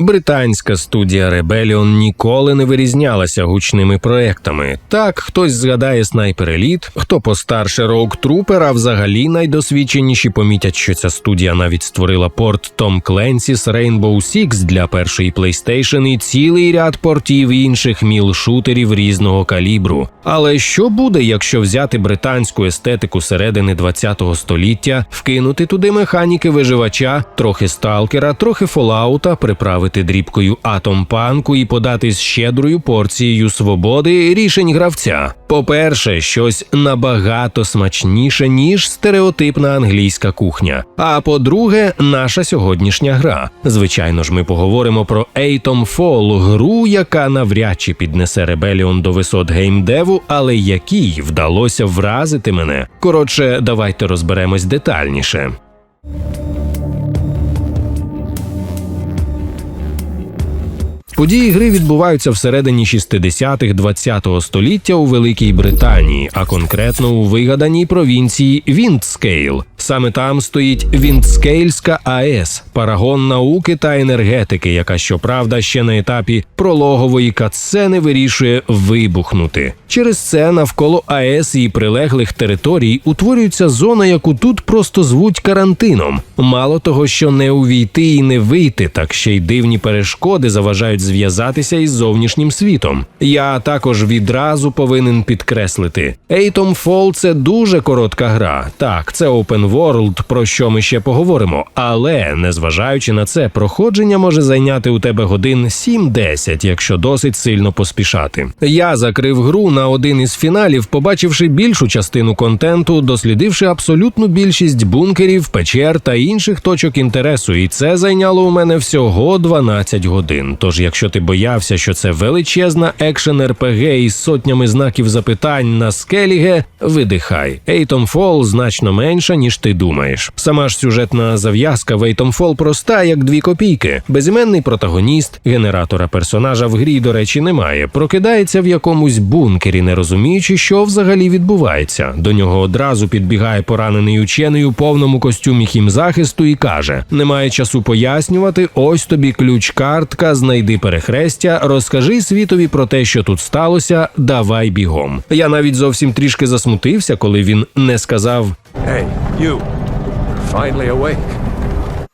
Британська студія Rebellion ніколи не вирізнялася гучними проектами. Так, хтось згадає Sniper Elite, хто постарше Rogue Trooper, а взагалі найдосвідченіші помітять, що ця студія навіть створила порт Tom Clancy's Rainbow Six для першої PlayStation і цілий ряд портів інших міл-шутерів різного калібру. Але що буде, якщо взяти британську естетику середини 20-го століття, вкинути туди механіки виживача, трохи сталкера, трохи фолаута, приправити дрібкою атомпанку і подати з щедрою порцією свободи рішень гравця? По-перше, щось набагато смачніше, ніж стереотипна англійська кухня. А по-друге, наша сьогоднішня гра. Звичайно ж, ми поговоримо про Atom Fall, гру, яка навряд чи піднесе Rebellion до висот геймдеву, але якій вдалося вразити мене. Коротше, давайте розберемось детальніше. Події гри відбуваються всередині 60-х 20-го століття у Великій Британії, а конкретно у вигаданій провінції Віндскейл. Саме там стоїть Віндскейльська АЕС, парагон науки та енергетики, яка щоправда ще на етапі прологової катсцени вирішує вибухнути. Через це навколо АЕС і прилеглих територій утворюється зона, яку тут просто звуть карантином. Мало того, що не увійти і не вийти, так ще й дивні перешкоди заважають зв'язатися із зовнішнім світом. Я також відразу повинен підкреслити: Atom Fall – це дуже коротка гра. Так, це open world, про що ми ще поговоримо. Але незважаючи на це, проходження може зайняти у тебе годин 7-10, якщо досить сильно поспішати. Я закрив гру на один із фіналів, побачивши більшу частину контенту, дослідивши абсолютну більшість бункерів, печер та інших точок інтересу, і це зайняло у мене всього 12 годин. Тож, якщо ти боявся, що це величезна екшен РПГ із сотнями знаків запитань на скеліге, видихай. Fall значно менша, ніж ти думаєш. Сама ж сюжетна зав'язка в Fall проста, як дві копійки. Безіменний протагоніст, генератора персонажа в грі, до речі, немає. Прокидається в якомусь бункері, не розуміючи, що взагалі відбувається. До нього одразу підбігає поранений учений у повному костюмі хімзахисту і каже: Немає часу пояснювати. Ось тобі ключ-картка, знайди перехрестя, розкажи світові про те, що тут сталося. Давай бігом. Я навіть зовсім трішки засмутився, коли він не сказав. Hey, you. Finally awake.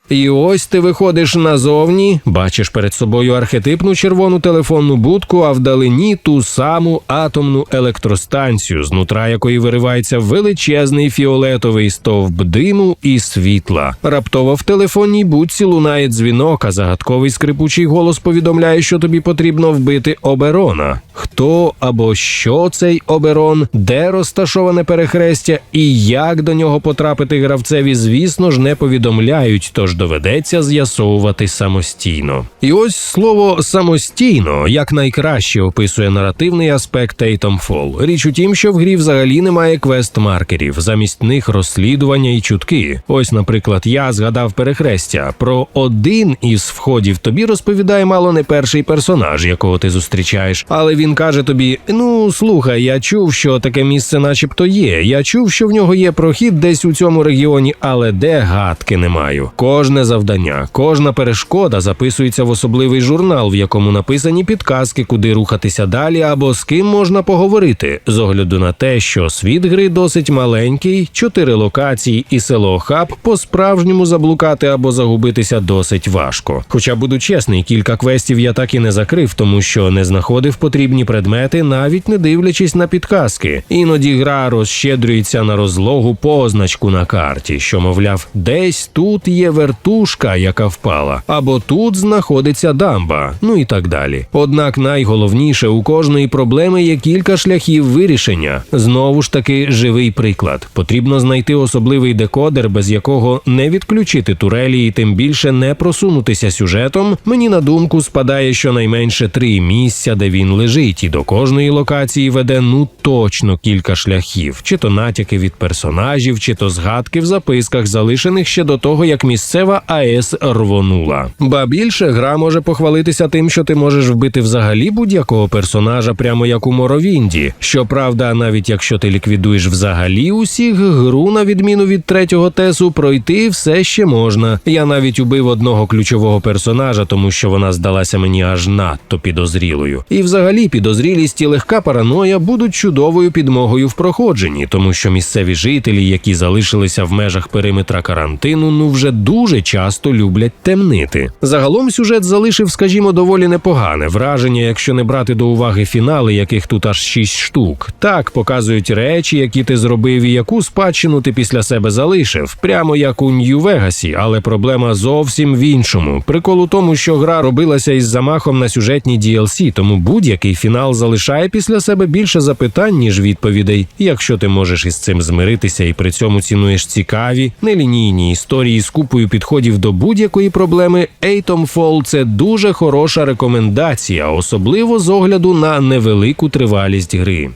І ось ти виходиш назовні, бачиш перед собою архетипну червону телефонну будку, а вдалині ту саму атомну електростанцію, з нутра якої виривається величезний фіолетовий стовп диму і світла. Раптово в телефонній будці лунає дзвінок, а загадковий скрипучий голос повідомляє, що тобі потрібно вбити оберона. Хто або що цей оберон, де розташоване перехрестя і як до нього потрапити гравцеві, звісно ж, не повідомляють, тож доведеться з'ясовувати самостійно. І ось слово самостійно як найкраще описує наративний аспект Titanfall. Річ у тім, що в грі взагалі немає квест-маркерів, замість них розслідування і чутки. Ось, наприклад, я згадав перехрестя. Про один із входів тобі розповідає мало не перший персонаж, якого ти зустрічаєш, але він каже тобі: Ну слухай, я чув, що таке місце, начебто, є. Я чув, що в нього є прохід десь у цьому регіоні, але де гадки не маю. Кожне завдання, кожна перешкода записується в особливий журнал, в якому написані підказки, куди рухатися далі, або з ким можна поговорити, з огляду на те, що світ гри досить маленький, чотири локації і село Хаб по-справжньому заблукати або загубитися досить важко. Хоча буду чесний, кілька квестів я так і не закрив, тому що не знаходив потрібні предмети, навіть не дивлячись на підказки. Іноді гра розщедрюється на розлогу позначку на карті, що мовляв, десь тут є вертушка, яка впала, або тут знаходиться дамба, ну і так далі. Однак найголовніше у кожної проблеми є кілька шляхів вирішення. Знову ж таки, живий приклад. Потрібно знайти особливий декодер, без якого не відключити турелі і тим більше не просунутися сюжетом. Мені на думку спадає щонайменше три місця, де він лежить. Біжить, і до кожної локації веде ну точно кілька шляхів, чи то натяки від персонажів, чи то згадки в записках, залишених ще до того, як місцева АЕС рвонула. Ба більше гра може похвалитися тим, що ти можеш вбити взагалі будь-якого персонажа, прямо як у Моровінді. Щоправда, навіть якщо ти ліквідуєш взагалі усіх, гру на відміну від третього тесу пройти все ще можна. Я навіть убив одного ключового персонажа, тому що вона здалася мені аж надто підозрілою. І взагалі підозрілість і легка параноя будуть чудовою підмогою в проходженні, тому що місцеві жителі, які залишилися в межах периметра карантину, ну вже дуже часто люблять темнити. Загалом сюжет залишив, скажімо, доволі непогане враження, якщо не брати до уваги фінали, яких тут аж шість штук. Так показують речі, які ти зробив, і яку спадщину ти після себе залишив, прямо як у Нью-Вегасі, але проблема зовсім в іншому. Прикол у тому, що гра робилася із замахом на сюжетні DLC, тому будь-який фінал залишає після себе більше запитань, ніж відповідей. Якщо ти можеш із цим змиритися і при цьому цінуєш цікаві, нелінійні історії з купою підходів до будь-якої проблеми, Atomfall – це дуже хороша рекомендація, особливо з огляду на невелику тривалість гри.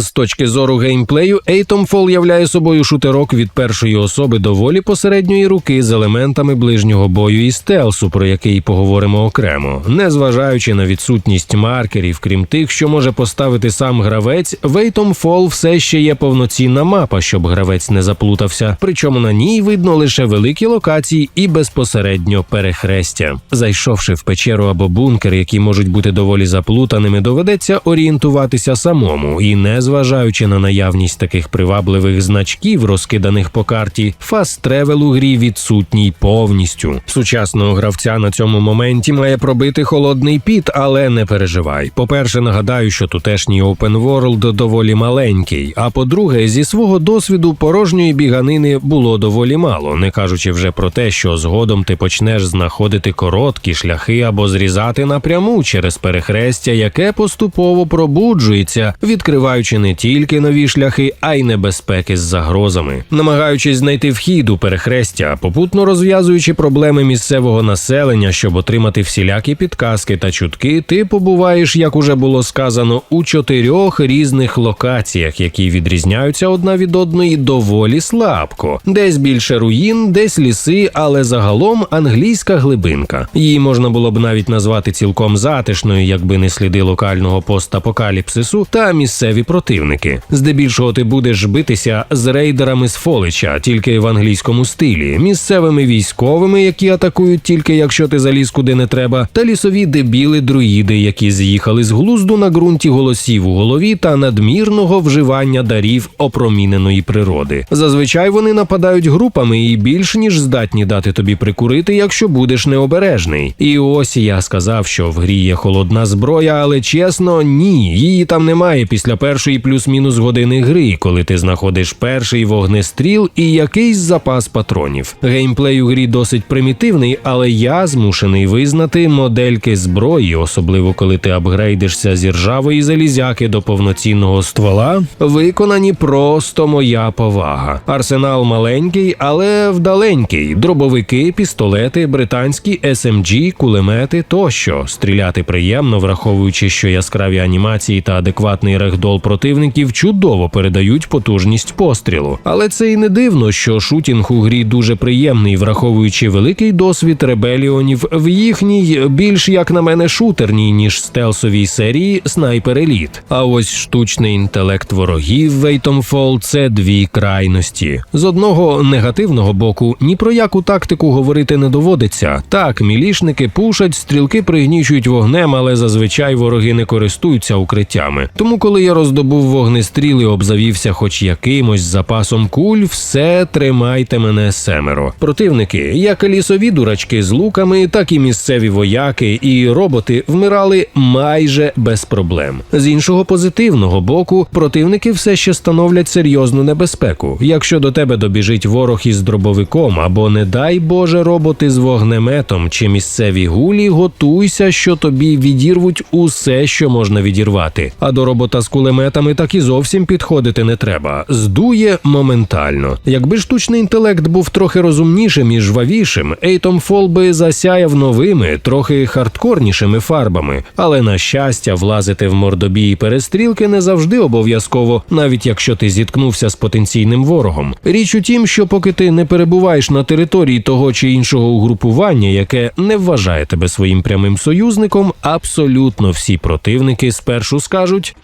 З точки зору геймплею, Atomfall являє собою шутерок від першої особи доволі посередньої руки з елементами ближнього бою і стелсу, про який поговоримо окремо. Незважаючи на відсутність маркерів, крім тих, що може поставити сам гравець, в Atomfall все ще є повноцінна мапа, щоб гравець не заплутався. Причому на ній видно лише великі локації і безпосередньо перехрестя. Зайшовши в печеру або бункер, які можуть бути доволі заплутаними, доведеться орієнтуватися самому і не зважаючи на наявність таких привабливих значків, розкиданих по карті, фаст тревел у грі відсутній повністю. Сучасного гравця на цьому моменті має пробити холодний піт, але не переживай. По-перше, нагадаю, що тутешній open world доволі маленький. А по-друге, зі свого досвіду порожньої біганини було доволі мало, не кажучи вже про те, що згодом ти почнеш знаходити короткі шляхи або зрізати напряму через перехрестя, яке поступово пробуджується, відкриваючи не тільки нові шляхи, а й небезпеки з загрозами, намагаючись знайти вхід у перехрестя, попутно розв'язуючи проблеми місцевого населення, щоб отримати всілякі підказки та чутки, ти побуваєш, як уже було сказано, у чотирьох різних локаціях, які відрізняються одна від одної доволі слабко. Десь більше руїн, десь ліси, але загалом англійська глибинка. Її можна було б навіть назвати цілком затишною, якби не сліди локального постапокаліпсису та місцеві противники. Здебільшого ти будеш битися з рейдерами з Фолича, тільки в англійському стилі, місцевими військовими, які атакують тільки якщо ти заліз куди не треба, та лісові дебіли друїди, які з'їхали з глузду на ґрунті голосів у голові та надмірного вживання дарів опроміненої природи. Зазвичай вони нападають групами і більш ніж здатні дати тобі прикурити, якщо будеш необережний. І ось я сказав, що в грі є холодна зброя, але чесно, ні, її там немає після першої плюс-мінус години гри, коли ти знаходиш перший вогнестріл і якийсь запас патронів. Геймплей у грі досить примітивний, але я змушений визнати модельки зброї, особливо коли ти апгрейдишся зі ржавої залізяки до повноцінного ствола, виконані просто моя повага. Арсенал маленький, але вдаленький. Дробовики, пістолети, британські SMG, кулемети тощо. Стріляти приємно, враховуючи, що яскраві анімації та адекватний регдол противників чудово передають потужність пострілу. Але це і не дивно, що шутінг у грі дуже приємний, враховуючи великий досвід ребеліонів в їхній більш як на мене шутерній ніж стелсовій серії Снайпер Еліт. А ось штучний інтелект ворогів в Atomfall – це дві крайності. З одного негативного боку ні про яку тактику говорити не доводиться. Так, мілішники пушать, стрілки пригнічують вогнем, але зазвичай вороги не користуються укриттями. Тому, коли я роздобув вогнестріл і обзавівся хоч якимось запасом куль, все тримайте мене семеро. Противники, як лісові дурачки з луками, так і місцеві вояки і роботи вмирали майже без проблем. З іншого позитивного боку, противники все ще становлять серйозну небезпеку. Якщо до тебе добіжить ворог із дробовиком, або не дай Боже роботи з вогнеметом чи місцеві гулі, готуйся, що тобі відірвуть усе, що можна відірвати. А до робота з кулемета пістолетами так і зовсім підходити не треба. Здує моментально. Якби штучний інтелект був трохи розумнішим і жвавішим, Ейтом Фол би засяяв новими, трохи хардкорнішими фарбами. Але на щастя, влазити в мордобій і перестрілки не завжди обов'язково, навіть якщо ти зіткнувся з потенційним ворогом. Річ у тім, що поки ти не перебуваєш на території того чи іншого угрупування, яке не вважає тебе своїм прямим союзником, абсолютно всі противники спершу скажуть.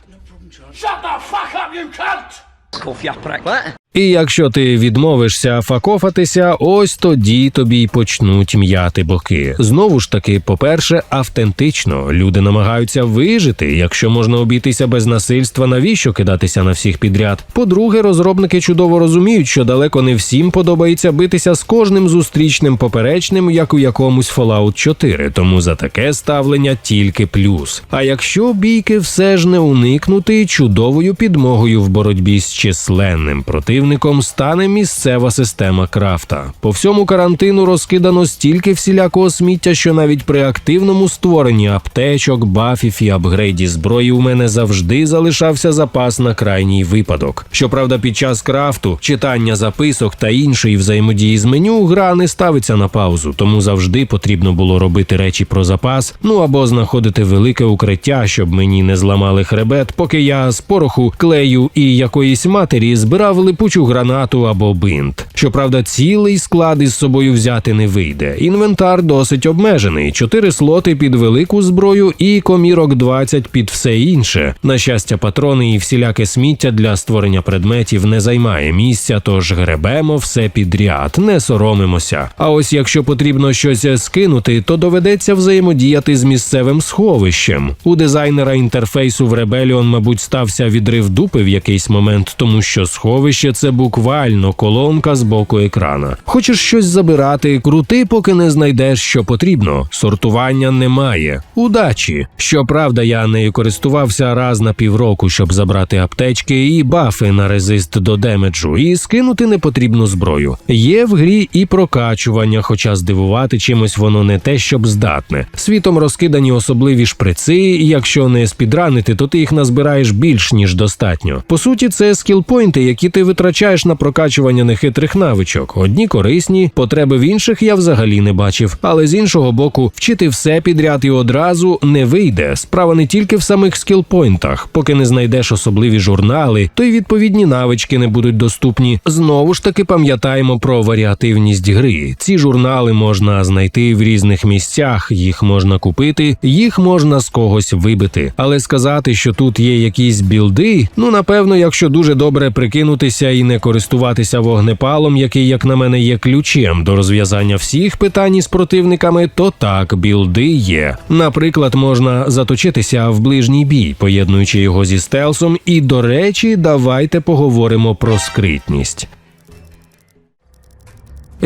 Shut the fuck up, you cunt! Coffee prick. What? І якщо ти відмовишся факофатися, ось тоді тобі й почнуть м'яти боки. Знову ж таки, по-перше, автентично люди намагаються вижити. Якщо можна обійтися без насильства, навіщо кидатися на всіх підряд? По-друге, розробники чудово розуміють, що далеко не всім подобається битися з кожним зустрічним поперечним, як у якомусь Fallout 4, тому за таке ставлення тільки плюс. А якщо бійки все ж не уникнути, чудовою підмогою в боротьбі з численним противником стане місцева система крафта. По всьому карантину розкидано стільки всілякого сміття, що навіть при активному створенні аптечок, бафів і апгрейді зброї у мене завжди залишався запас на крайній випадок. Щоправда, під час крафту, читання записок та іншої взаємодії з меню гра не ставиться на паузу, тому завжди потрібно було робити речі про запас, ну або знаходити велике укриття, щоб мені не зламали хребет, поки я з пороху, клею і якоїсь матері збирав липучу гранату або бинт. Щоправда, цілий склад із собою взяти не вийде. Інвентар досить обмежений: чотири слоти під велику зброю і комірок 20 під все інше. На щастя, патрони і всіляке сміття для створення предметів не займає місця, тож гребемо все підряд, не соромимося. А ось якщо потрібно щось скинути, то доведеться взаємодіяти з місцевим сховищем. У дизайнера інтерфейсу в Rebellion, мабуть, стався відрив дупи в якийсь момент, тому що сховище це буквально колонка з боку екрана. Хочеш щось забирати, крути, поки не знайдеш, що потрібно. Сортування немає. Удачі. Щоправда, я нею користувався раз на півроку, щоб забрати аптечки і бафи на резист до демеджу, і скинути непотрібну зброю. Є в грі і прокачування, хоча здивувати чимось воно не те, щоб здатне. Світом розкидані особливі шприци, і якщо не спідранити, то ти їх назбираєш більш ніж достатньо. По суті, це скілпойнти, які ти витрачаєш на прокачування нехитрих навичок. Одні корисні, потреби в інших я взагалі не бачив. Але з іншого боку, вчити все підряд і одразу не вийде. Справа не тільки в самих скілпойнтах. Поки не знайдеш особливі журнали, то й відповідні навички не будуть доступні. Знову ж таки пам'ятаємо про варіативність гри. Ці журнали можна знайти в різних місцях, їх можна купити, їх можна з когось вибити. Але сказати, що тут є якісь білди, ну напевно, якщо дуже добре прикинутися не користуватися вогнепалом, який, як на мене, є ключем до розв'язання всіх питань із противниками, то так, білди є. Наприклад, можна заточитися в ближній бій, поєднуючи його зі стелсом. І, до речі, давайте поговоримо про скритність.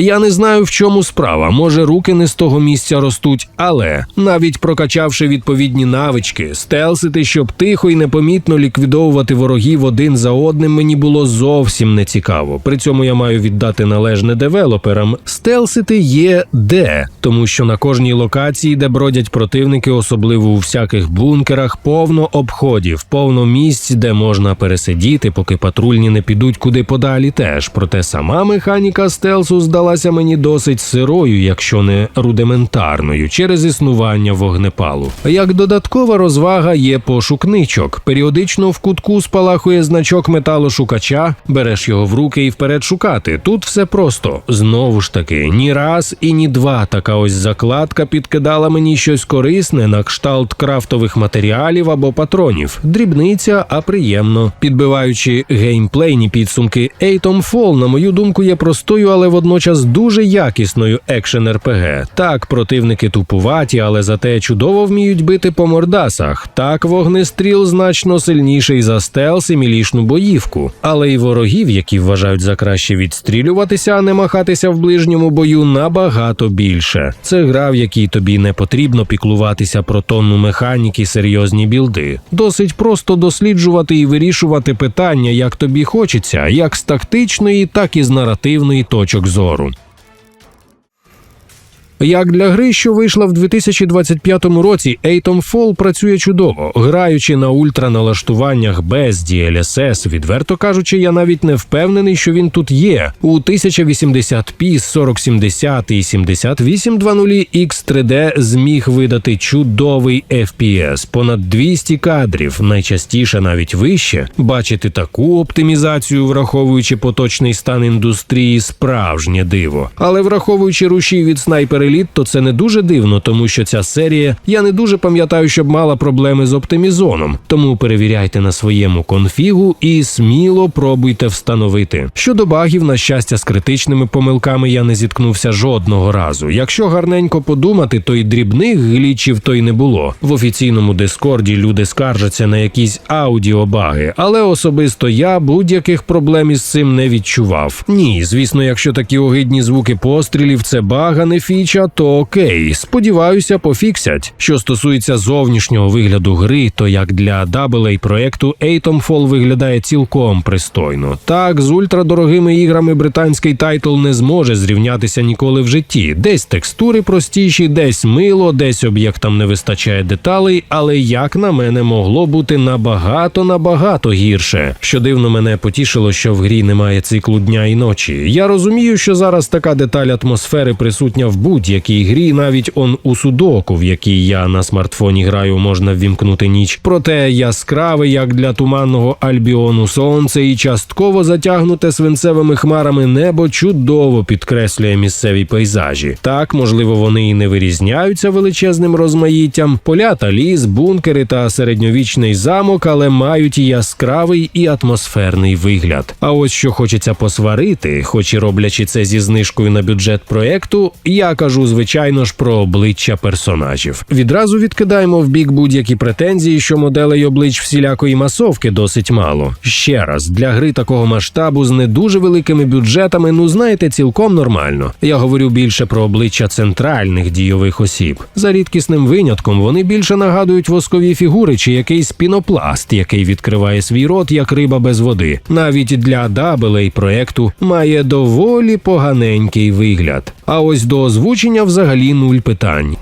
Я не знаю, в чому справа. Може, руки не з того місця ростуть, але навіть прокачавши відповідні навички, стелсити, щоб тихо і непомітно ліквідовувати ворогів один за одним, мені було зовсім не цікаво. При цьому я маю віддати належне девелоперам. Стелсити є де, тому що на кожній локації, де бродять противники, особливо у всяких бункерах, повно обходів, повно місць, де можна пересидіти, поки патрульні не підуть куди подалі. Теж проте сама механіка стелсу здалася мені досить сирою, якщо не рудиментарною, через існування вогнепалу. Як додаткова розвага є пошук ничок. Періодично в кутку спалахує значок металошукача, береш його в руки і вперед шукати. Тут все просто. Знову ж таки, ні раз і ні два така ось закладка підкидала мені щось корисне на кшталт крафтових матеріалів або патронів. Дрібниця, а приємно. Підбиваючи геймплейні підсумки, Atom Fall, на мою думку, є простою, але водночас дуже якісною екшен РПГ. Так, противники тупуваті, але зате чудово вміють бити по мордасах. Так, вогнестріл значно сильніший за стелс і мілішну боївку. Але й ворогів, які вважають за краще відстрілюватися, а не махатися в ближньому бою, набагато більше. Це гра, в якій тобі не потрібно піклуватися про тонну механіки, серйозні білди. Досить просто досліджувати і вирішувати питання, як тобі хочеться, як з тактичної, так і з наративної точок зору. Як для гри, що вийшла в 2025 році, Atomfall працює чудово, граючи на ультраналаштуваннях без DLSS, відверто кажучи, я навіть не впевнений, що він тут є. У 1080p, 4070 і 7820 X3D зміг видати чудовий FPS, понад 200 кадрів, найчастіше навіть вище. Бачити таку оптимізацію, враховуючи поточний стан індустрії, справжнє диво. Але враховуючи рушій від Sniper Elite, то це не дуже дивно, тому що ця серія я не дуже пам'ятаю, щоб мала проблеми з оптимізоном. Тому перевіряйте на своєму конфігу і сміло пробуйте встановити. Щодо багів, на щастя, з критичними помилками я не зіткнувся жодного разу. Якщо гарненько подумати, то й дрібних глічів то й не було. В офіційному дискорді люди скаржаться на якісь аудіобаги, але особисто я будь-яких проблем із цим не відчував. Ні, звісно, якщо такі огидні звуки пострілів це бага, не фіча, то окей. Сподіваюся, пофіксять. Що стосується зовнішнього вигляду гри, то як для AA проекту Atomfall виглядає цілком пристойно. Так, з ультрадорогими іграми британський тайтл не зможе зрівнятися ніколи в житті. Десь текстури простіші, десь мило, десь об'єктам не вистачає деталей, але як на мене могло бути набагато набагато гірше. Що дивно мене потішило, що в грі немає циклу дня і ночі. Я розумію, що зараз така деталь атмосфери присутня в будь-якій грі, навіть он у судоку, в якій я на смартфоні граю, можна ввімкнути ніч. Проте яскраве, як для туманного альбіону сонце, і частково затягнуте свинцевими хмарами небо чудово підкреслює місцеві пейзажі. Так, можливо, вони і не вирізняються величезним розмаїттям, поля та ліс, бункери та середньовічний замок, але мають яскравий і атмосферний вигляд. А ось що хочеться посварити, хоч і роблячи це зі знижкою на бюджет проекту, я кажу, звичайно ж, про обличчя персонажів. Відразу відкидаємо в бік будь-які претензії, що моделей облич всілякої масовки досить мало. Ще раз, для гри такого масштабу з не дуже великими бюджетами, ну знаєте, цілком нормально. Я говорю більше про обличчя центральних дійових осіб. За рідкісним винятком вони більше нагадують воскові фігури чи якийсь пінопласт, який відкриває свій рот як риба без води. Навіть для дабелей проекту має доволі поганенький вигляд. А ось до озвучення взагалі нуль питань.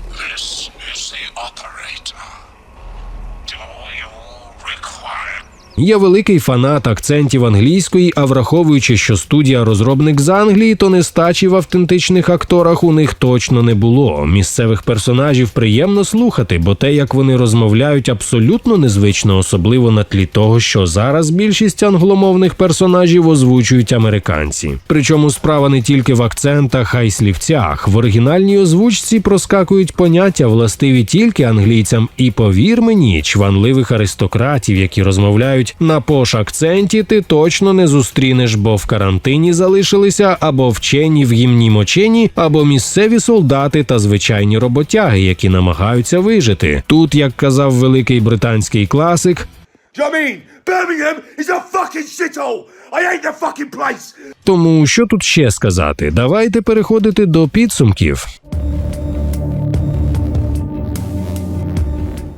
Я великий фанат акцентів англійської, а враховуючи, що студія розробник з Англії, то нестачі в автентичних акторах у них точно не було. Місцевих персонажів приємно слухати, бо те, як вони розмовляють, абсолютно незвично, особливо на тлі того, що зараз більшість англомовних персонажів озвучують американці. Причому справа не тільки в акцентах, а й слівцях. В оригінальній озвучці проскакують поняття, властиві тільки англійцям, і повір мені, чванливих аристократів, які розмовляють на пош акценті, ти точно не зустрінеш, бо в карантині залишилися або вчені в гімні мочені, або місцеві солдати та звичайні роботяги, які намагаються вижити. Тут, як казав великий британський класик! Тому що тут ще сказати? Давайте переходити до підсумків.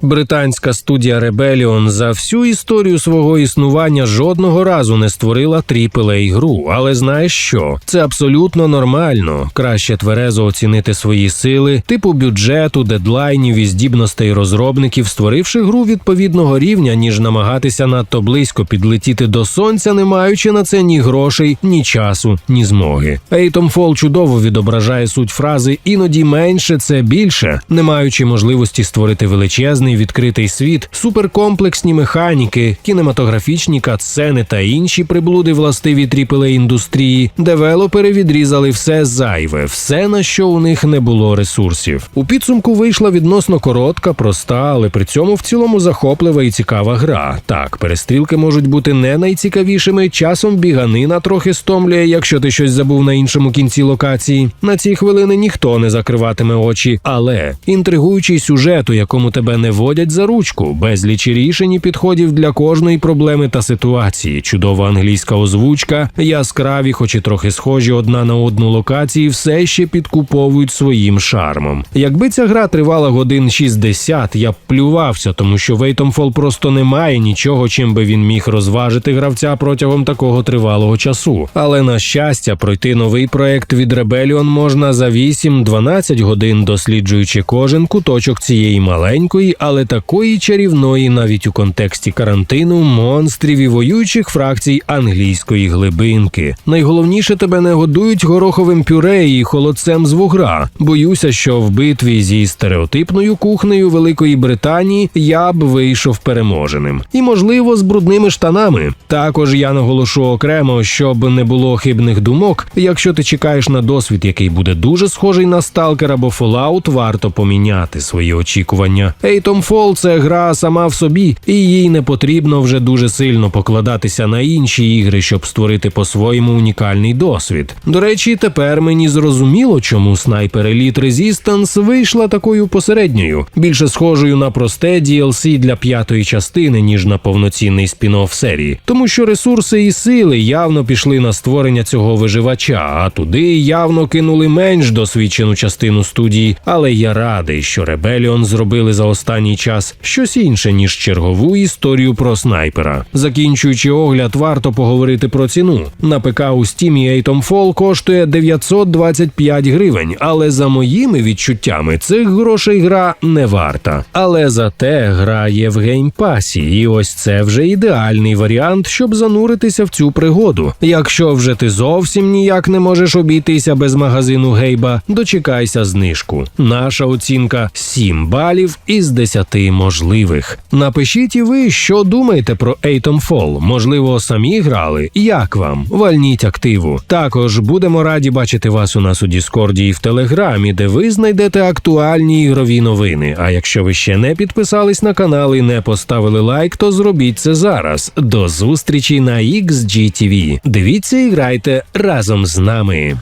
Британська студія Rebellion за всю історію свого існування жодного разу не створила aaa гру. Але знаєш що? Це абсолютно нормально. Краще тверезо оцінити свої сили, типу бюджету, дедлайнів і здібностей розробників, створивши гру відповідного рівня, ніж намагатися надто близько підлетіти до сонця, не маючи на це ні грошей, ні часу, ні змоги. Atomfall чудово відображає суть фрази іноді менше це більше, не маючи можливості створити величезний відкритий світ, суперкомплексні механіки, кінематографічні катсцени та інші приблуди властиві aaa індустрії. Девелопери відрізали все зайве, все на що у них не було ресурсів. У підсумку вийшла відносно коротка, проста, але при цьому в цілому захоплива і цікава гра. Так, перестрілки можуть бути не найцікавішими. Часом біганина трохи стомлює, якщо ти щось забув на іншому кінці локації. На ці хвилини ніхто не закриватиме очі, але інтригуючий сюжет, у якому тебе не водять за ручку, безліч рішень і підходів для кожної проблеми та ситуації. Чудова англійська озвучка, яскраві, хоч і трохи схожі одна на одну локації, все ще підкуповують своїм шармом. Якби ця гра тривала годин 60, я б плювався, тому що в Eatonfall просто немає нічого, чим би він міг розважити гравця протягом такого тривалого часу. Але на щастя, пройти новий проект від Rebellion можна за 8-12 годин, досліджуючи кожен куточок цієї маленької, але такої чарівної, навіть у контексті карантину, монстрів і воюючих фракцій англійської глибинки. Найголовніше тебе не годують гороховим пюре і холодцем з вугра. Боюся, що в битві зі стереотипною кухнею Великої Британії я б вийшов переможеним. І, можливо, з брудними штанами. Також я наголошу окремо, щоб не було хибних думок. Якщо ти чекаєш на досвід, який буде дуже схожий на Stalker або Fallout, варто поміняти свої очікування. Eatonfall – це гра сама в собі, і їй не потрібно вже дуже сильно покладатися на інші ігри, щоб створити по-своєму унікальний досвід. До речі, тепер мені зрозуміло, чому Sniper Elite Resistance вийшла такою посередньою, більше схожою на просте DLC для п'ятої частини, ніж на повноцінний спін-офф серії, тому що ресурси і сили явно пішли на створення цього виживача, а туди явно кинули менш досвідчену частину студії. Але я радий, що Rebellion зробили за останній час щось інше ніж чергову історію про снайпера. Закінчуючи огляд, варто поговорити про ціну. На ПК у Steam Atomfall коштує 925 гривень, але за моїми відчуттями цих грошей гра не варта. Але зате гра є в геймпасі, і ось це вже ідеальний варіант, щоб зануритися в цю пригоду. Якщо вже ти зовсім ніяк не можеш обійтися без магазину Гейба, дочекайся знижку. Наша оцінка 7 балів із 10 можливих. Напишіть і ви, що думаєте про Atomfall. Можливо, самі грали. Як вам? Вальніть активу. Також будемо раді бачити вас у нас у Діскорді і в Телеграмі, де ви знайдете актуальні ігрові новини. А якщо ви ще не підписались на канал і не поставили лайк, то зробіть це зараз. До зустрічі на XGTV. Дивіться і грайте разом з нами.